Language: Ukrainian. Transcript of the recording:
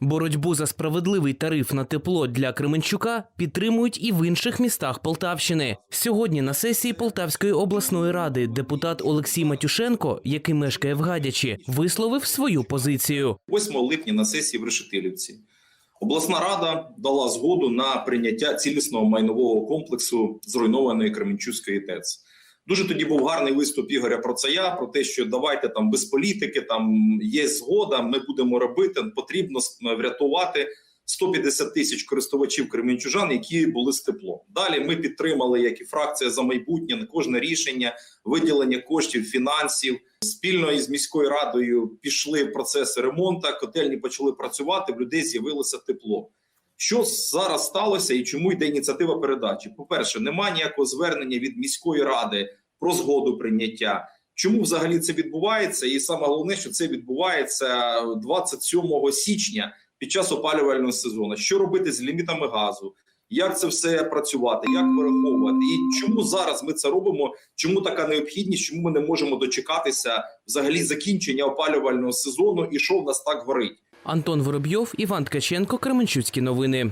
Боротьбу за справедливий тариф на тепло для Кременчука підтримують і в інших містах Полтавщини. Сьогодні на сесії Полтавської обласної ради депутат Олексій Матюшенко, який мешкає в Гадячі, висловив свою позицію. 8 липня на сесії в Решетилівці. Обласна рада дала згоду на прийняття цілісного майнового комплексу зруйнованої Кременчуцької ТЕЦ. Дуже тоді був гарний виступ Ігоря Процая про те, що давайте там без політики, там є згода, ми будемо робити. Потрібно врятувати 150 тисяч користувачів кременчужан, які були з теплом. Далі ми підтримали, як і фракція за майбутнє, на кожне рішення виділення коштів, фінансів. Спільно із міською радою пішли процеси ремонту, котельні почали працювати. В людей з'явилося тепло. Що зараз сталося і чому йде ініціатива передачі? По перше, немає ніякого звернення від міської ради про згоду прийняття. Чому взагалі це відбувається? І саме головне, що це відбувається 27 січня під час опалювального сезону. Що робити з лімітами газу? Як це все працювати, як вираховувати, і чому зараз ми це робимо? Чому така необхідність? Чому ми не можемо дочекатися взагалі закінчення опалювального сезону? І що в нас так горить? Антон Воробйов, Іван Ткаченко, Кременчуцькі новини.